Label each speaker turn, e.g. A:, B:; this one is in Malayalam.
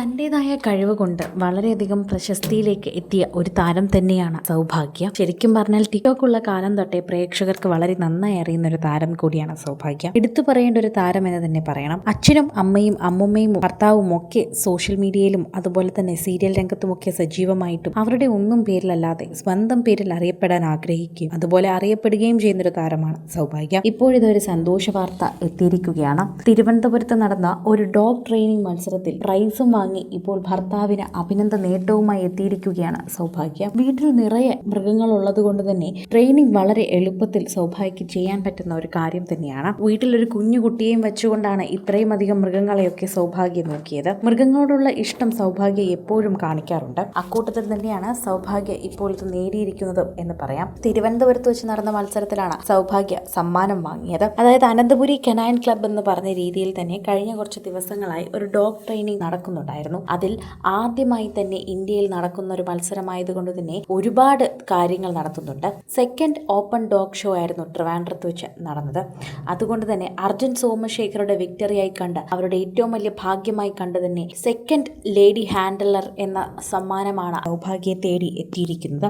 A: തന്റെതായ കഴിവ് കൊണ്ട് വളരെയധികം പ്രശസ്തിയിലേക്ക് എത്തിയ ഒരു താരം തന്നെയാണ് സൗഭാഗ്യ. ശരിക്കും പറഞ്ഞാൽ ടിക്ടോക്ക് ഉള്ള കാലം തൊട്ടേ പ്രേക്ഷകർക്ക് വളരെ നന്നായി അറിയുന്ന ഒരു താരം കൂടിയാണ് സൗഭാഗ്യ. എടുത്തു പറയേണ്ട ഒരു താരം എന്ന് തന്നെ പറയണം. അച്ഛനും അമ്മയും അമ്മുമ്മയും ഭർത്താവും ഒക്കെ സോഷ്യൽ മീഡിയയിലും അതുപോലെ തന്നെ സീരിയൽ രംഗത്തുമൊക്കെ സജീവമായിട്ടും അവരുടെ ഒന്നും പേരിലല്ലാതെ സ്വന്തം പേരിൽ അറിയപ്പെടാൻ ആഗ്രഹിക്കുകയും അതുപോലെ അറിയപ്പെടുകയും ചെയ്യുന്ന ഒരു താരമാണ് സൗഭാഗ്യ. ഇപ്പോഴിതൊരു സന്തോഷ വാർത്ത എത്തിയിരിക്കുകയാണ്. തിരുവനന്തപുരത്ത് നടന്ന ഒരു ഡോഗ് ട്രെയിനിങ് മത്സരത്തിൽ പ്രൈസും വാങ്ങി ഇപ്പോൾ ഭർത്താവിന് അഭിനന്ദ നേട്ടവുമായി എത്തിയിരിക്കുകയാണ് സൗഭാഗ്യ. വീട്ടിൽ നിറയെ മൃഗങ്ങൾ ഉള്ളത് കൊണ്ട് തന്നെ ട്രെയിനിങ് വളരെ എളുപ്പത്തിൽ സൗഭാഗ്യക്ക് ചെയ്യാൻ പറ്റുന്ന ഒരു കാര്യം തന്നെയാണ്. വീട്ടിലൊരു കുഞ്ഞുകുട്ടിയെയും വെച്ചുകൊണ്ടാണ് ഇത്രയും അധികം മൃഗങ്ങളെയൊക്കെ സൗഭാഗ്യം നോക്കിയത്. മൃഗങ്ങളോടുള്ള ഇഷ്ടം സൗഭാഗ്യ എപ്പോഴും കാണിക്കാറുണ്ട്. അക്കൂട്ടത്തിൽ തന്നെയാണ് സൗഭാഗ്യ ഇപ്പോൾ ഇത് നേടിയിരിക്കുന്നത് എന്ന് പറയാം. തിരുവനന്തപുരത്ത് വെച്ച് നടന്ന മത്സരത്തിലാണ് സൗഭാഗ്യ സമ്മാനം വാങ്ങിയത്. അതായത് അനന്തപുരി കെനൈൻ ക്ലബ് എന്ന് പറഞ്ഞ രീതിയിൽ തന്നെ കഴിഞ്ഞ കുറച്ച് ദിവസങ്ങളായി ഒരു ഡോഗ് ട്രെയിനിങ് നടക്കുന്നുണ്ടായിരുന്നു. അതിൽ ആദ്യമായി തന്നെ ഇന്ത്യയിൽ നടക്കുന്ന ഒരു മത്സരമായതുകൊണ്ട് തന്നെ ഒരുപാട് കാര്യങ്ങൾ നടത്തുന്നുണ്ട്. സെക്കൻഡ് ഓപ്പൺ ഡോഗ് ഷോ ആയിരുന്നു ട്രിവാൻഡ്രത്ത് വെച്ച് നടന്നത്. അതുകൊണ്ട് തന്നെ അർജുൻ സോമശേഖറുടെ വിക്ടറിയായി കണ്ട് അവരുടെ ഏറ്റവും വലിയ ഭാഗ്യമായി കണ്ട് തന്നെ സെക്കൻഡ് ലേഡി ഹാൻഡലർ എന്ന സമ്മാനമാണ് സൗഭാഗ്യയെ തേടി എത്തിയിരിക്കുന്നത്.